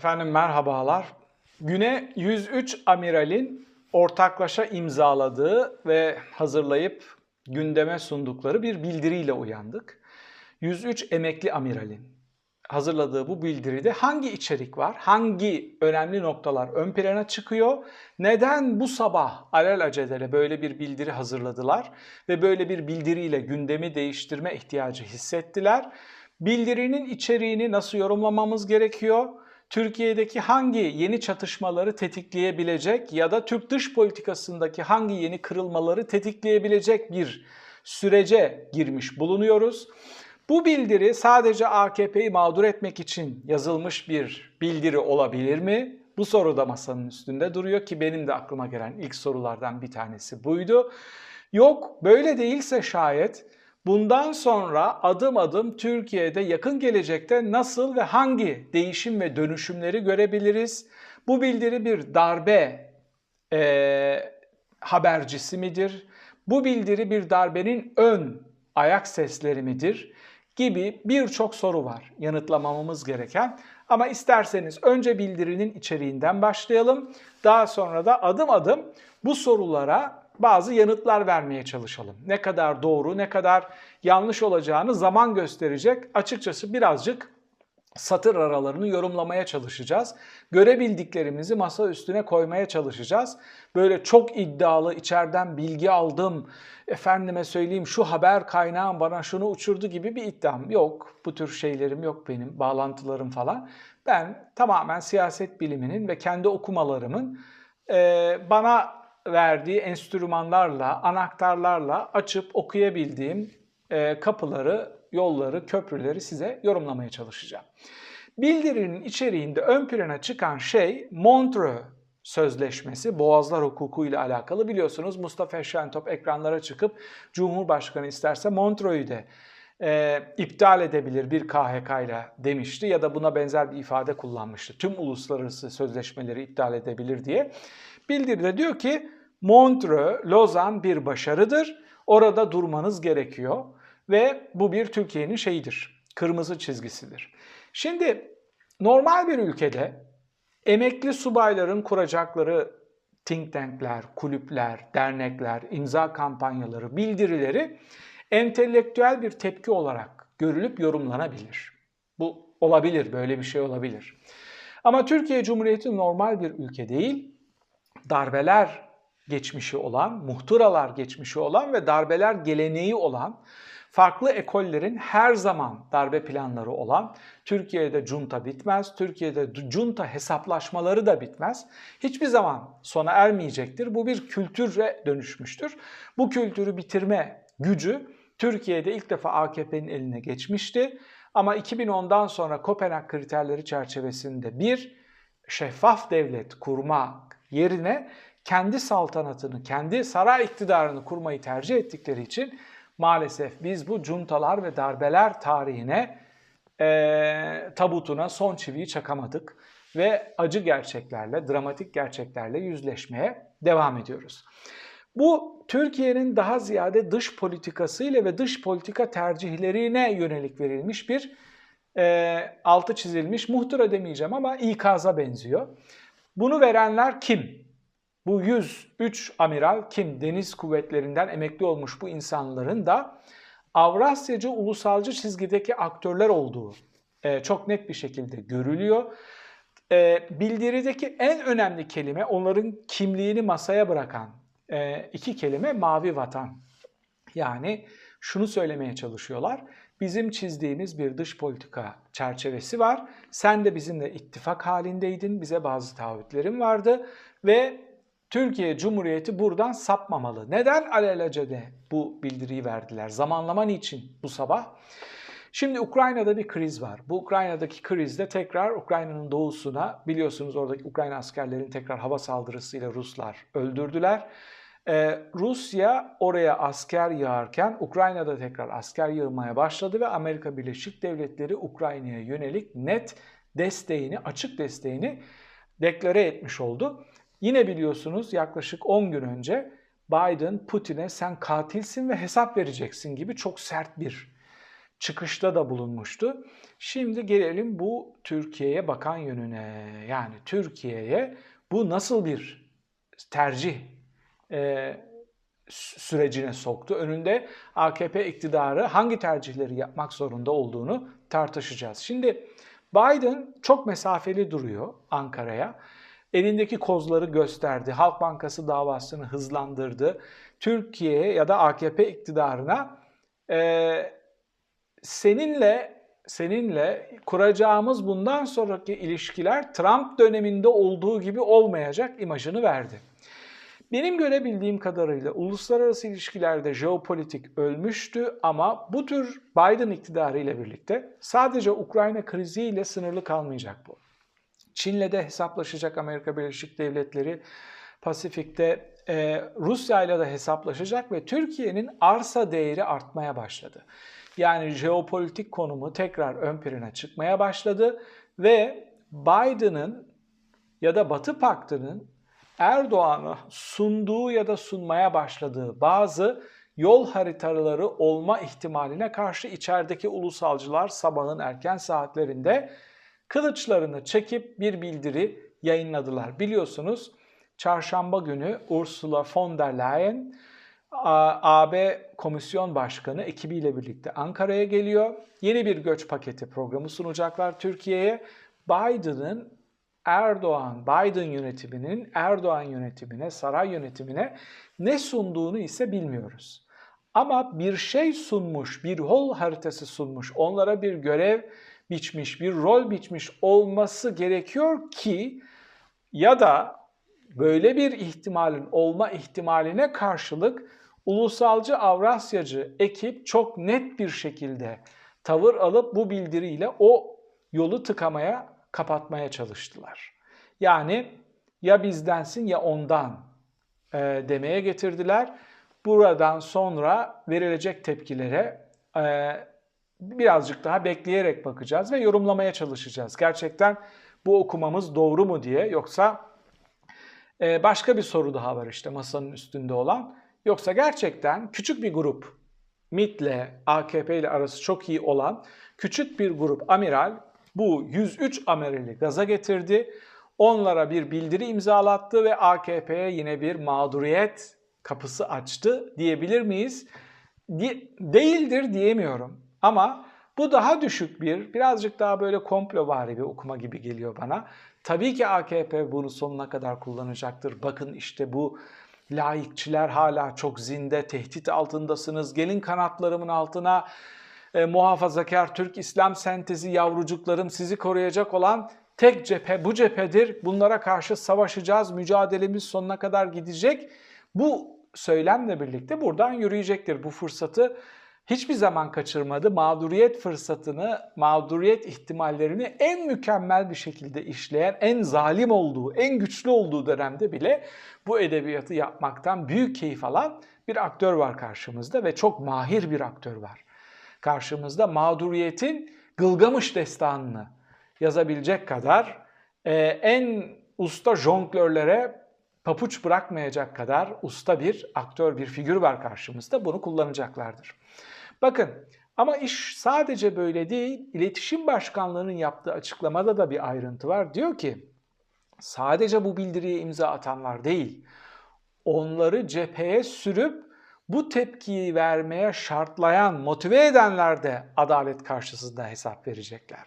Efendim merhabalar. Güne 103 amiralin ortaklaşa imzaladığı ve hazırlayıp gündeme sundukları bir bildiriyle uyandık. 103 emekli amiralin hazırladığı bu bildiride hangi içerik var, hangi önemli noktalar ön plana çıkıyor, neden bu sabah alelacele böyle bir bildiri hazırladılar ve böyle bir bildiriyle gündemi değiştirme ihtiyacı hissettiler. Bildirinin içeriğini nasıl yorumlamamız gerekiyor? Türkiye'deki hangi yeni çatışmaları tetikleyebilecek ya da Türk dış politikasındaki hangi yeni kırılmaları tetikleyebilecek bir sürece girmiş bulunuyoruz. Bu bildiri sadece AKP'yi mağdur etmek için yazılmış bir bildiri olabilir mi? Bu soru da masanın üstünde duruyor ki benim de aklıma gelen ilk sorulardan bir tanesi buydu. Yok böyle değilse şayet bundan sonra adım adım Türkiye'de yakın gelecekte nasıl ve hangi değişim ve dönüşümleri görebiliriz? Bu bildiri bir darbe e, habercisi midir? Bu bildiri bir darbenin ön ayak sesleri midir? Gibi birçok soru var yanıtlamamız gereken. Ama isterseniz önce bildirinin içeriğinden başlayalım. Daha sonra da adım adım bu sorulara bazı yanıtlar vermeye çalışalım. Ne kadar doğru, ne kadar yanlış olacağını zaman gösterecek. Açıkçası birazcık satır aralarını yorumlamaya çalışacağız. Görebildiklerimizi masa üstüne koymaya çalışacağız. Böyle çok iddialı içeriden bilgi aldım, efendime söyleyeyim şu haber kaynağım bana şunu uçurdu gibi bir iddiam yok. Bu tür şeylerim yok benim, bağlantılarım falan. Ben tamamen siyaset biliminin ve kendi okumalarımın bana verdiği enstrümanlarla, anahtarlarla açıp okuyabildiğim e, kapıları, yolları, köprüleri size yorumlamaya çalışacağım. Bildirinin içeriğinde ön plana çıkan şey Montreux Sözleşmesi, Boğazlar Hukuku ile alakalı biliyorsunuz Mustafa Şentop ekranlara çıkıp Cumhurbaşkanı isterse Montreux'u de e, iptal edebilir bir KHK ile demişti ya da buna benzer bir ifade kullanmıştı. Tüm uluslararası sözleşmeleri iptal edebilir diye. Bildiride diyor ki Montreux, Lozan bir başarıdır. Orada durmanız gerekiyor ve bu bir Türkiye'nin şeyidir, kırmızı çizgisidir. Şimdi normal bir ülkede emekli subayların kuracakları think tankler, kulüpler, dernekler, imza kampanyaları, bildirileri entelektüel bir tepki olarak görülüp yorumlanabilir. Bu olabilir, böyle bir şey olabilir. Ama Türkiye Cumhuriyeti normal bir ülke değil, darbeler geçmişi olan, muhtıralar geçmişi olan ve darbeler geleneği olan, farklı ekollerin her zaman darbe planları olan, Türkiye'de junta bitmez, Türkiye'de junta hesaplaşmaları da bitmez. Hiçbir zaman sona ermeyecektir. Bu bir kültüre dönüşmüştür. Bu kültürü bitirme gücü Türkiye'de ilk defa AKP'nin eline geçmişti. Ama 2010'dan sonra Kopenhag kriterleri çerçevesinde bir şeffaf devlet kurmak yerine kendi saltanatını, kendi saray iktidarını kurmayı tercih ettikleri için maalesef biz bu cuntalar ve darbeler tarihine e, tabutuna son çiviyi çakamadık ve acı gerçeklerle, dramatik gerçeklerle yüzleşmeye devam ediyoruz. Bu Türkiye'nin daha ziyade dış politikasıyla ve dış politika tercihlerine yönelik verilmiş bir e, altı çizilmiş muhtıra demeyeceğim ama ikaza benziyor. Bunu verenler kim? Bu 103 amiral kim? Deniz kuvvetlerinden emekli olmuş bu insanların da Avrasyacı ulusalcı çizgideki aktörler olduğu e, çok net bir şekilde görülüyor. E, bildirideki en önemli kelime onların kimliğini masaya bırakan e, iki kelime mavi vatan. Yani şunu söylemeye çalışıyorlar. Bizim çizdiğimiz bir dış politika çerçevesi var. Sen de bizimle ittifak halindeydin. Bize bazı taahhütlerin vardı ve Türkiye Cumhuriyeti buradan sapmamalı. Neden alelacele bu bildiriyi verdiler? Zamanlama niçin bu sabah? Şimdi Ukrayna'da bir kriz var. Bu Ukrayna'daki krizde tekrar Ukrayna'nın doğusuna biliyorsunuz oradaki Ukrayna askerlerin tekrar hava saldırısıyla Ruslar öldürdüler. Ee, Rusya oraya asker yağarken Ukrayna'da tekrar asker yığmaya başladı ve Amerika Birleşik Devletleri Ukrayna'ya yönelik net desteğini, açık desteğini deklare etmiş oldu. Yine biliyorsunuz yaklaşık 10 gün önce Biden Putin'e sen katilsin ve hesap vereceksin gibi çok sert bir çıkışta da bulunmuştu. Şimdi gelelim bu Türkiye'ye bakan yönüne. Yani Türkiye'ye bu nasıl bir tercih e, sürecine soktu. Önünde AKP iktidarı hangi tercihleri yapmak zorunda olduğunu tartışacağız. Şimdi Biden çok mesafeli duruyor Ankara'ya. Elindeki kozları gösterdi. Halk Bankası davasını hızlandırdı. Türkiye ya da AKP iktidarına e, seninle seninle kuracağımız bundan sonraki ilişkiler Trump döneminde olduğu gibi olmayacak imajını verdi. Benim görebildiğim kadarıyla uluslararası ilişkilerde jeopolitik ölmüştü ama bu tür Biden iktidarı ile birlikte sadece Ukrayna kriziyle sınırlı kalmayacak bu. Çin'le de hesaplaşacak Amerika Birleşik Devletleri, Pasifik'te e, Rusya ile de hesaplaşacak ve Türkiye'nin arsa değeri artmaya başladı. Yani jeopolitik konumu tekrar ön plana çıkmaya başladı ve Biden'ın ya da Batı Paktı'nın Erdoğan'a sunduğu ya da sunmaya başladığı bazı yol haritaları olma ihtimaline karşı içerideki ulusalcılar sabahın erken saatlerinde kılıçlarını çekip bir bildiri yayınladılar. Biliyorsunuz çarşamba günü Ursula von der Leyen AB Komisyon Başkanı ekibiyle birlikte Ankara'ya geliyor. Yeni bir göç paketi programı sunacaklar Türkiye'ye. Biden'ın Erdoğan, Biden yönetiminin Erdoğan yönetimine, saray yönetimine ne sunduğunu ise bilmiyoruz. Ama bir şey sunmuş, bir yol haritası sunmuş, onlara bir görev biçmiş, bir rol biçmiş olması gerekiyor ki ya da böyle bir ihtimalin olma ihtimaline karşılık ulusalcı Avrasyacı ekip çok net bir şekilde tavır alıp bu bildiriyle o yolu tıkamaya kapatmaya çalıştılar. Yani ya bizdensin ya ondan e, demeye getirdiler. Buradan sonra verilecek tepkilere e, birazcık daha bekleyerek bakacağız ve yorumlamaya çalışacağız. Gerçekten bu okumamız doğru mu diye yoksa e, başka bir soru daha var işte masanın üstünde olan. Yoksa gerçekten küçük bir grup MIT'le AKP ile arası çok iyi olan küçük bir grup amiral bu 103 amirali gaza getirdi. Onlara bir bildiri imzalattı ve AKP'ye yine bir mağduriyet kapısı açtı diyebilir miyiz? De- değildir diyemiyorum. Ama bu daha düşük bir, birazcık daha böyle komplovari bir okuma gibi geliyor bana. Tabii ki AKP bunu sonuna kadar kullanacaktır. Bakın işte bu laikçiler hala çok zinde, tehdit altındasınız. Gelin kanatlarımın altına e, muhafazakar Türk İslam sentezi yavrucuklarım sizi koruyacak olan tek cephe bu cephedir. Bunlara karşı savaşacağız, mücadelemiz sonuna kadar gidecek. Bu söylemle birlikte buradan yürüyecektir. Bu fırsatı hiçbir zaman kaçırmadı. Mağduriyet fırsatını, mağduriyet ihtimallerini en mükemmel bir şekilde işleyen, en zalim olduğu, en güçlü olduğu dönemde bile bu edebiyatı yapmaktan büyük keyif alan bir aktör var karşımızda ve çok mahir bir aktör var karşımızda mağduriyetin Gılgamış destanını yazabilecek kadar e, en usta jonglörlere papuç bırakmayacak kadar usta bir aktör, bir figür var karşımızda. Bunu kullanacaklardır. Bakın ama iş sadece böyle değil. İletişim Başkanlığı'nın yaptığı açıklamada da bir ayrıntı var. Diyor ki sadece bu bildiriye imza atanlar değil, onları cepheye sürüp bu tepkiyi vermeye şartlayan, motive edenler de adalet karşısında hesap verecekler.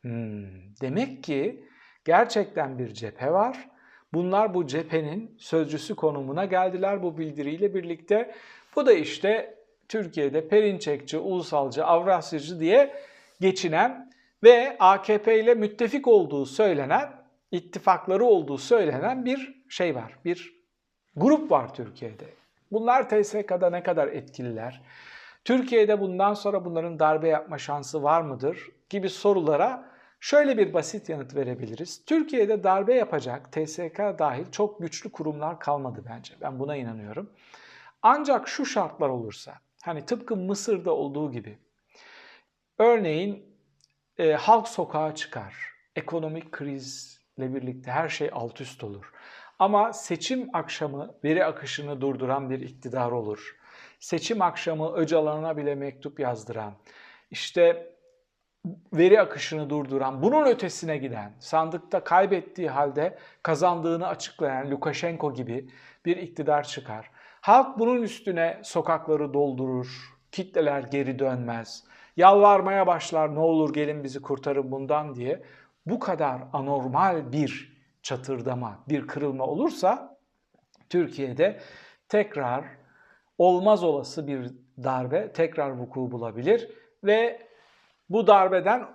Hmm, demek ki gerçekten bir cephe var. Bunlar bu cephenin sözcüsü konumuna geldiler bu bildiriyle birlikte. Bu da işte Türkiye'de Perinçekçi, Ulusalcı, Avrasyacı diye geçinen ve AKP ile müttefik olduğu söylenen, ittifakları olduğu söylenen bir şey var. Bir grup var Türkiye'de. Bunlar TSK'da ne kadar etkililer? Türkiye'de bundan sonra bunların darbe yapma şansı var mıdır? gibi sorulara şöyle bir basit yanıt verebiliriz. Türkiye'de darbe yapacak TSK dahil çok güçlü kurumlar kalmadı bence. Ben buna inanıyorum. Ancak şu şartlar olursa, hani tıpkı Mısır'da olduğu gibi, örneğin e, halk sokağa çıkar, ekonomik krizle birlikte her şey alt üst olur. Ama seçim akşamı veri akışını durduran bir iktidar olur. Seçim akşamı Öcalan'a bile mektup yazdıran, işte veri akışını durduran, bunun ötesine giden, sandıkta kaybettiği halde kazandığını açıklayan Lukashenko gibi bir iktidar çıkar. Halk bunun üstüne sokakları doldurur, kitleler geri dönmez, yalvarmaya başlar ne olur gelin bizi kurtarın bundan diye. Bu kadar anormal bir çatırdama, bir kırılma olursa Türkiye'de tekrar olmaz olası bir darbe tekrar vuku bulabilir ve bu darbeden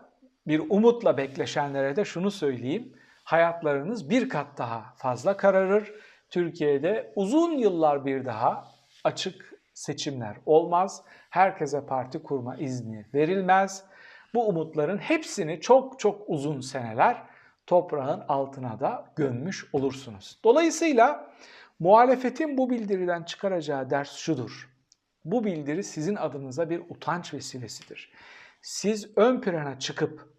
bir umutla bekleşenlere de şunu söyleyeyim. Hayatlarınız bir kat daha fazla kararır. Türkiye'de uzun yıllar bir daha açık seçimler olmaz. Herkese parti kurma izni verilmez. Bu umutların hepsini çok çok uzun seneler toprağın altına da gömmüş olursunuz. Dolayısıyla muhalefetin bu bildiriden çıkaracağı ders şudur. Bu bildiri sizin adınıza bir utanç vesilesidir. Siz ön plana çıkıp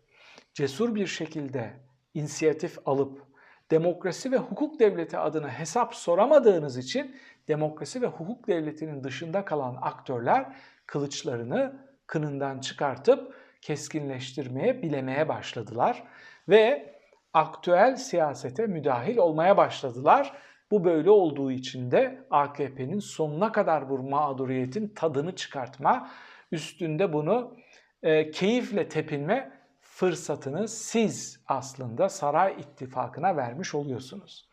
cesur bir şekilde inisiyatif alıp demokrasi ve hukuk devleti adına hesap soramadığınız için demokrasi ve hukuk devletinin dışında kalan aktörler kılıçlarını kınından çıkartıp keskinleştirmeye, bilemeye başladılar ve aktüel siyasete müdahil olmaya başladılar. Bu böyle olduğu için de AKP'nin sonuna kadar bu mağduriyetin tadını çıkartma, üstünde bunu e, keyifle tepinme fırsatını siz aslında saray ittifakına vermiş oluyorsunuz.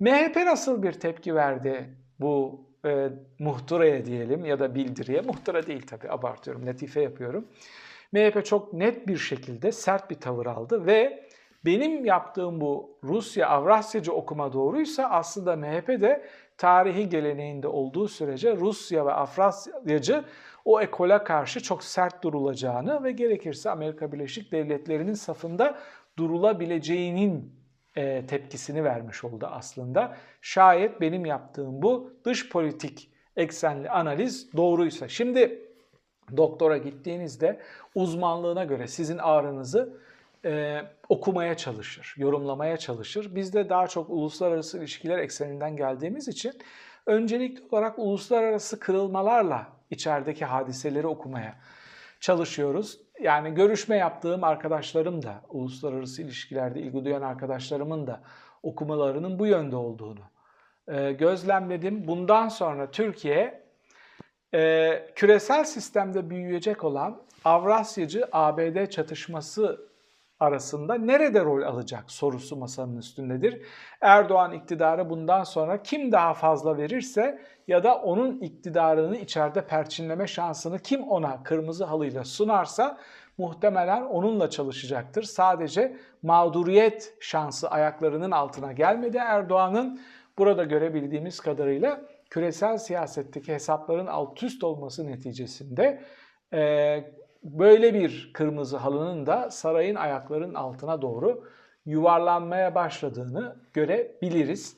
MHP nasıl bir tepki verdi bu e, muhtıraya diyelim ya da bildiriye? Muhtıra değil tabii abartıyorum, latife yapıyorum. MHP çok net bir şekilde sert bir tavır aldı ve benim yaptığım bu Rusya Avrasyacı okuma doğruysa aslında MHP de tarihi geleneğinde olduğu sürece Rusya ve Avrasyacı o ekola karşı çok sert durulacağını ve gerekirse Amerika Birleşik Devletleri'nin safında durulabileceğinin e, tepkisini vermiş oldu aslında. Şayet benim yaptığım bu dış politik eksenli analiz doğruysa. Şimdi doktora gittiğinizde uzmanlığına göre sizin ağrınızı e, okumaya çalışır, yorumlamaya çalışır. Biz de daha çok uluslararası ilişkiler ekseninden geldiğimiz için öncelikli olarak uluslararası kırılmalarla içerideki hadiseleri okumaya çalışıyoruz. Yani görüşme yaptığım arkadaşlarım da, uluslararası ilişkilerde ilgi duyan arkadaşlarımın da okumalarının bu yönde olduğunu e, gözlemledim. Bundan sonra Türkiye e, küresel sistemde büyüyecek olan Avrasyacı ABD çatışması arasında nerede rol alacak sorusu masanın üstündedir. Erdoğan iktidarı bundan sonra kim daha fazla verirse ya da onun iktidarını içeride perçinleme şansını kim ona kırmızı halıyla sunarsa muhtemelen onunla çalışacaktır. Sadece mağduriyet şansı ayaklarının altına gelmedi Erdoğan'ın. Burada görebildiğimiz kadarıyla küresel siyasetteki hesapların alt üst olması neticesinde e, böyle bir kırmızı halının da sarayın ayaklarının altına doğru yuvarlanmaya başladığını görebiliriz.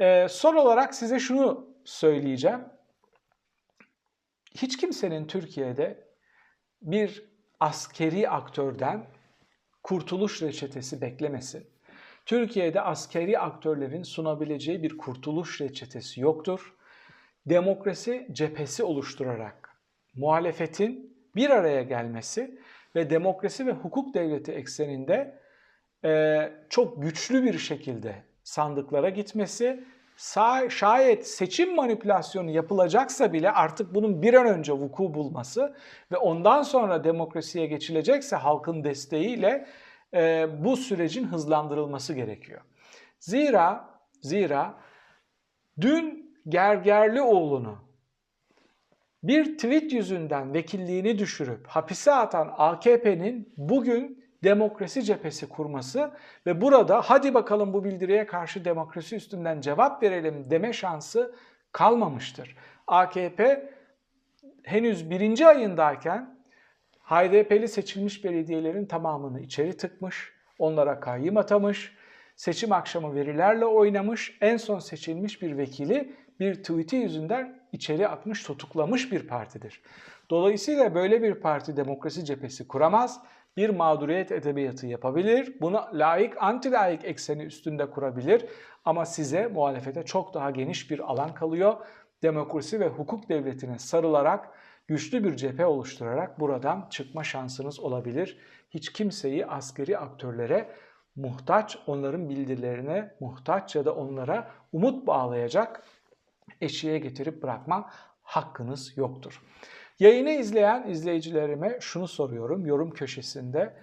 E, son olarak size şunu söyleyeceğim. Hiç kimsenin Türkiye'de bir askeri aktörden kurtuluş reçetesi beklemesin. Türkiye'de askeri aktörlerin sunabileceği bir kurtuluş reçetesi yoktur. Demokrasi cephesi oluşturarak muhalefetin bir araya gelmesi ve demokrasi ve hukuk devleti ekseninde e, çok güçlü bir şekilde sandıklara gitmesi, şayet seçim manipülasyonu yapılacaksa bile artık bunun bir an önce vuku bulması ve ondan sonra demokrasiye geçilecekse halkın desteğiyle e, bu sürecin hızlandırılması gerekiyor. Zira zira dün Gergerlioğlu'nu bir tweet yüzünden vekilliğini düşürüp hapise atan AKP'nin bugün demokrasi cephesi kurması ve burada hadi bakalım bu bildiriye karşı demokrasi üstünden cevap verelim deme şansı kalmamıştır. AKP henüz birinci ayındayken HDP'li seçilmiş belediyelerin tamamını içeri tıkmış, onlara kayyım atamış, seçim akşamı verilerle oynamış, en son seçilmiş bir vekili bir tweet'i yüzünden içeri atmış, tutuklamış bir partidir. Dolayısıyla böyle bir parti demokrasi cephesi kuramaz, bir mağduriyet edebiyatı yapabilir, buna layık, anti layık ekseni üstünde kurabilir ama size muhalefete çok daha geniş bir alan kalıyor. Demokrasi ve hukuk devletine sarılarak güçlü bir cephe oluşturarak buradan çıkma şansınız olabilir. Hiç kimseyi askeri aktörlere muhtaç, onların bildirilerine muhtaç ya da onlara umut bağlayacak eşiğe getirip bırakma hakkınız yoktur. Yayını izleyen izleyicilerime şunu soruyorum yorum köşesinde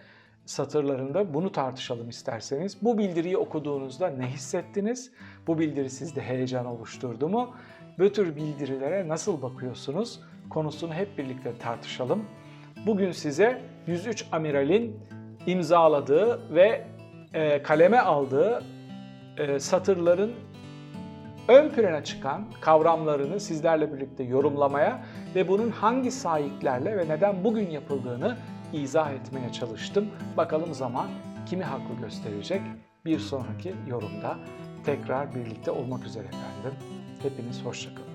satırlarında bunu tartışalım isterseniz. Bu bildiriyi okuduğunuzda ne hissettiniz? Bu bildiri sizde heyecan oluşturdu mu? Bu tür bildirilere nasıl bakıyorsunuz? Konusunu hep birlikte tartışalım. Bugün size 103 amiralin imzaladığı ve e, kaleme aldığı e, satırların ön plana çıkan kavramlarını sizlerle birlikte yorumlamaya ve bunun hangi sahiplerle ve neden bugün yapıldığını izah etmeye çalıştım. Bakalım zaman kimi haklı gösterecek? Bir sonraki yorumda tekrar birlikte olmak üzere efendim. Hepiniz hoşçakalın.